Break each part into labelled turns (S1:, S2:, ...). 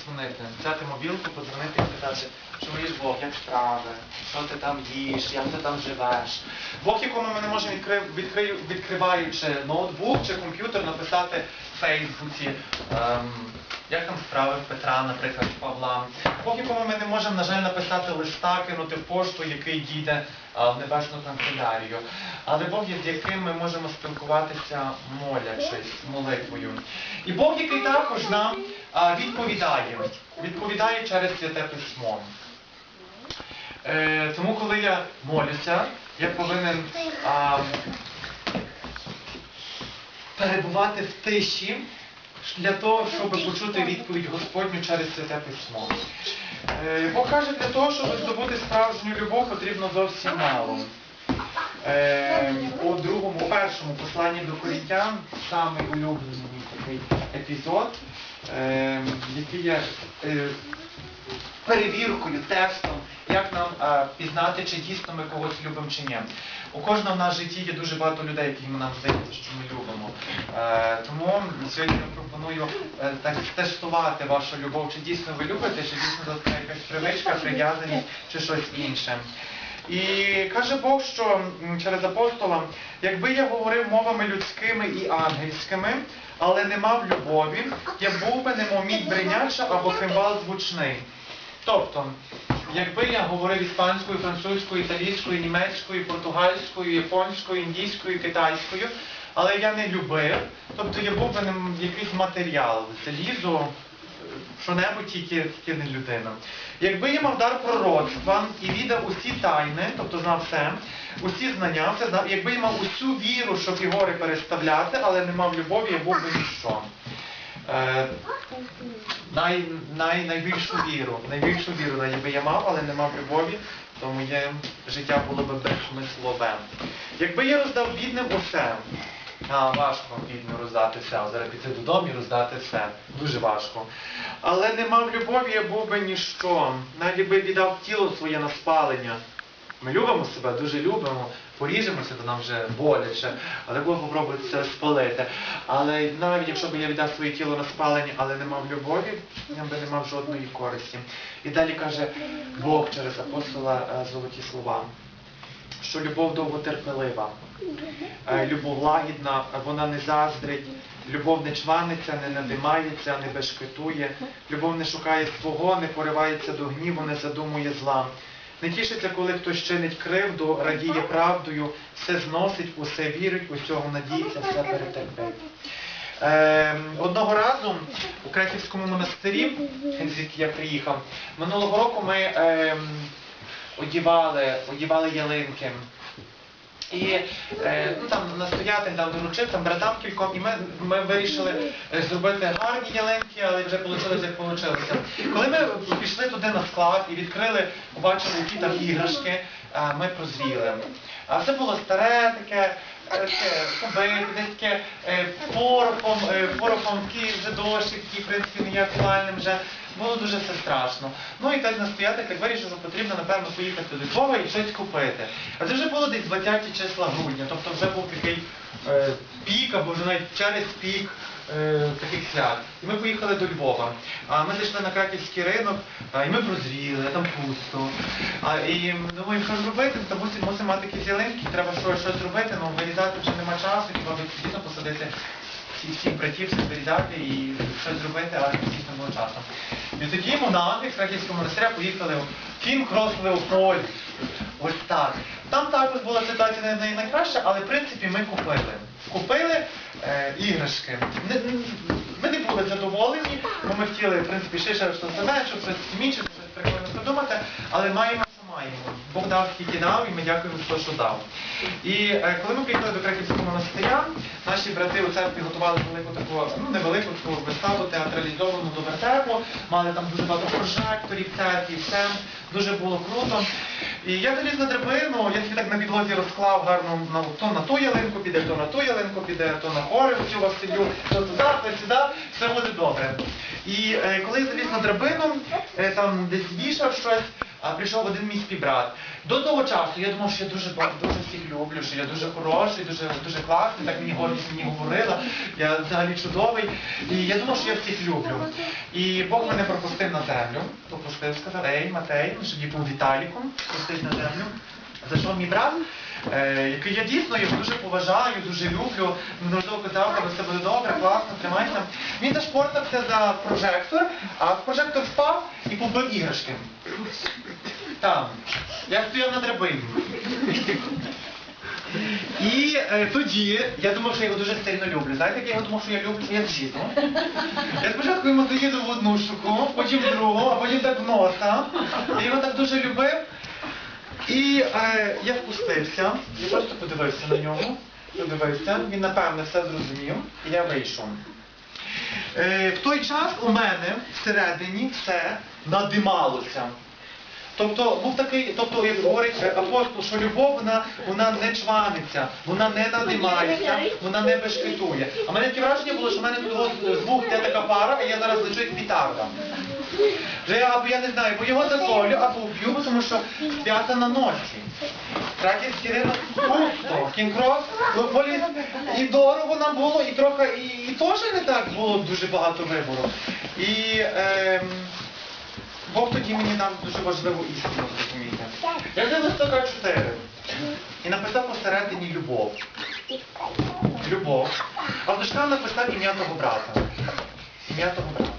S1: подзвонити, взяти мобілку, подзвонити і питати, чуєш Бог, як справи, що ти там їш, як ти там живеш. Бог, якому ми не можемо відкри... відкри... відкриваючи ноутбук чи комп'ютер, написати в Фейсбуці, ем, як там справи Петра, наприклад, Павла. Якому ми не можемо, на жаль, написати листа, кинути пошту, який дійде в небесну канцелярію. Але Бог є, з яким ми можемо спілкуватися, молячись, молитвою. І Бог, який також нам відповідає, відповідає через святе письмо. Е, тому, коли я молюся, я повинен перебувати в тиші для того, щоб почути відповідь Господню через святе письмо. Е, Бог каже, для того, щоб здобути справжню любов, потрібно зовсім мало. Е, у другому, у першому посланні до корінтян, самий улюблений такий епізод, е, який є е, перевіркою, тестом, як нам е, пізнати, чи дійсно ми когось любимо чи ні. У кожного в нас житті є дуже багато людей, яких нам здається, що ми любимо. Е, тому сьогодні я пропоную е, так тестувати вашу любов, чи дійсно ви любите, чи дійсно це якась привичка, прив'язаність, чи щось інше. І каже Бог, що через апостола, якби я говорив мовами людськими і ангельськими, але не мав любові, я був би немов мідь бриняча або кимвал звучний. Тобто, якби я говорив іспанською, французькою, італійською, німецькою, португальською, японською, індійською, китайською, але я не любив, тобто я був би якийсь матеріал, залізо, що-небудь тільки, тільки не людина. Якби я мав дар пророцтва і віддав усі тайни, тобто знав все, усі знання, все знав, якби я мав усю віру, щоб і гори переставляти, але не мав любові, я був би ніщо. Е, най, най, найбільшу віру, найбільшу віру якби я мав, але не мав любові, то моє життя було би безсмислове. Якби я роздав бідним усе, а важко бідно роздати все, зараз піти додому і роздати все. Дуже важко. Але не мав любові, я був би ніщо. Навіть якби віддав тіло своє на спалення. Ми любимо себе, дуже любимо, поріжемося, то нам вже боляче, але Бог попробує це спалити. Але навіть якщо б я віддав своє тіло на спалення, але не мав любові, я би не мав жодної користі. І далі каже Бог через апостола е, золоті слова, що любов довготерпелива, е, любов лагідна, вона не заздрить, любов не чваниться, не надимається, не бешкетує, любов не шукає свого, не поривається до гніву, не задумує зла. Не тішиться, коли хтось чинить кривду, радіє правдою, все зносить, усе вірить, усього надіється, все перетерпить. Е, одного разу у Краківському монастирі, звідки я приїхав, минулого року ми е, одівали, одівали ялинки. І е, ну, там настоятель там доручив, там братам кільком, і ми, ми вирішили е, зробити гарні ялинки, але вже вийшло, як вийшло. Коли ми пішли туди на склад і відкрили, побачили, які там іграшки, е, ми прозріли. А це було старе таке, побите, десь таке порохом, порохом такий вже дощик, який, в принципі, не є актуальним вже. Було дуже все страшно. Ну і так настоятель так вирішив, що потрібно, напевно, поїхати до Львова і щось купити. А це вже було десь 20 числа грудня, тобто вже був такий е, пік, або вже навіть через пік е, таких свят. І ми поїхали до Львова. А ми зайшли на краківський ринок, а, і ми прозріли, там пусто. А, і думаємо, що ж робити, то мусимо, мати якісь ялинки, треба щось, щось робити, ну вирізати вже нема часу, хіба дійсно посадити всіх, всіх братів, всіх вирізати і щось зробити, але дійсно було часу. І тоді монахи з Краківського монастиря поїхали в Кінг Леополь. Ось так. Там також була ситуація не найкраща, але в принципі ми купили. Купили е, іграшки. Не, ми не були задоволені, бо ми хотіли, в принципі, ще щось менше, щось інше, щось прикольно придумати, але маємо, що маємо. Бог дав скільки дав, і ми дякуємо за те, що дав. І е, коли ми приїхали до Краківського монастиря, наші брати у церкві готували велику таку, ну невелику таку виставу театралізовану до вертепу, мали там дуже багато прожекторів, церкві, все, дуже було круто. І я заліз на драбину, я собі так на підлозі розклав гарно на, то на ту ялинку піде, то на ту ялинку піде, то на гори цю Василю, то туди, то сюди, все буде добре. І е, коли я заліз на драбину, е, там десь вішав щось, а прийшов один мій співбрат. До того часу я думав, що я дуже дуже всіх люблю, що я дуже хороший, дуже дуже класний, так мені гордість мені говорила, я взагалі чудовий. І я думав, що я всіх люблю. І Бог мене пропустив на землю, пропустив, сказав, ей, Матей, ну, щоб я був Віталіком, пустив на землю. Зайшов мій брат, який я дійсно його дуже поважаю, дуже люблю. Неодноразово казав, що все буде добре, класно, тримайся. Він зашпортався за прожектор, а прожектор впав і побив іграшки. Там. Я стояв на драбині. І е, тоді я думав, що я його дуже сильно люблю. Знаєте, як я його думав, що я люблю, я з'їду. Я спочатку йому заїду в одну штуку, потім в другу, а потім так в носа. Я його так дуже любив. І е, я впустився, я просто подивився на нього, подивився, він напевне все зрозумів, і я вийшов. Е, в той час у мене всередині все надималося. Тобто був такий, тобто, як говорить апостол, що любов вона, вона не чваниться, вона не надимається, вона не бешкетує. А в мене таке враження було, що в мене тут от з двох де така пара, а я зараз лечу як пітарда. Вже або я не знаю, бо його заколю, або вб'ю, тому що п'ята на носі. Третя стірина пусто. Кінкрос, поліс, і дорого нам було, і трохи, і, і теж не так було дуже багато вибору. І ем, Бог тоді мені дав дуже важливу істину, розумієте. Я взяв листок 4 і написав посередині любов. Любов. А в дужках написав ім'я того брата. Ім'я того брата.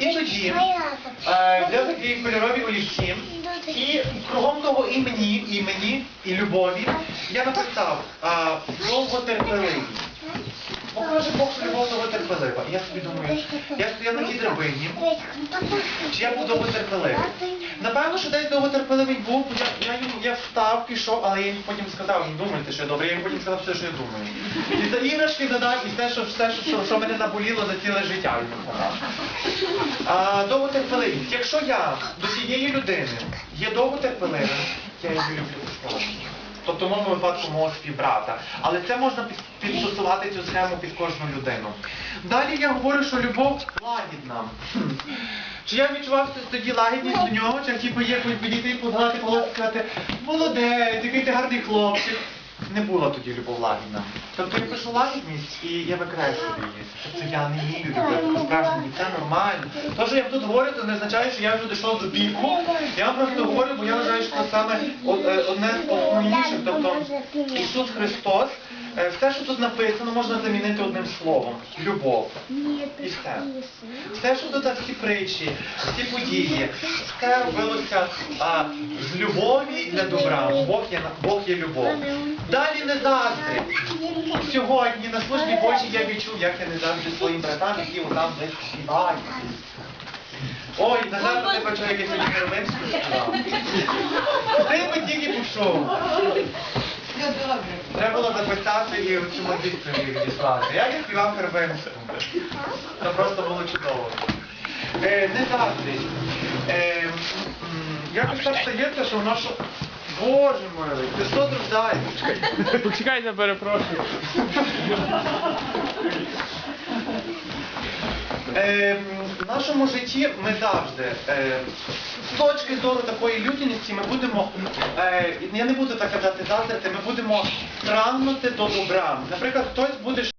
S1: І тоді е, взяв такі кольорові олівці і кругом того імені, імені і любові я написав е, довготерпеливість. Бо каже Бог, любов довготерпелива. І я собі думаю, я стояв на тій чи я був довготерпеливий. Що десь довготерпеливий був, я, я, їм- я встав, пішов, але я їм потім сказав, не думайте, що я добре, я їм потім сказав все, що я думаю. І за іграшки додав, і все, що, все, що, що, що мене наболіло за ціле життя, я їм сказав. А. Якщо я до цієї людини є довготерпеливим, я її люблю безплатно. Тобто в моєму випадку мого співбрата. Але це можна під- підстосувати цю схему під кожну людину. Далі я говорю, що любов лагідна. Хм. Чи я відчував тоді лагідність до нього, чи типу є підійти і подгати коло сказати, молодець, який ти гарний хлопчик. Не була тоді любов лагідна. Тобто я пишу лагідність і я викреслюю її. Тобто я не вмію любити, справжньо це нормально. То, що я тут говорю, це не означає, що я вже дійшов до піку. Я просто говорю, бо я вважаю, що це саме е, одне з основніших. Тобто Ісус Христос, е, все, що тут написано, можна замінити одним словом. Любов. І все. Все, що тут всі притчі, всі події, все робилося а, з любові для добра. Бог є, Бог є любов. Далі не завжди. Сьогодні на службі Божій я відчув, як я не завжди своїм братам, які там десь співають. Ой, на жаль, ти бачу, як я сьогодні співав. Ти би тільки пішов. Треба було записати і цю модицію відіслати. Я не співав Кириленську. Це просто було чудово. Е, не завжди. Е, м, якось так стається, що в нашу... Боже мой, ти що рождаєш?
S2: Почекайте, перепрошую.
S1: Е, в нашому житті ми завжди, е, з точки зору такої людяності, ми будемо, е, я не буду так казати заздрити, ми будемо прагнути до добра. Наприклад, хтось буде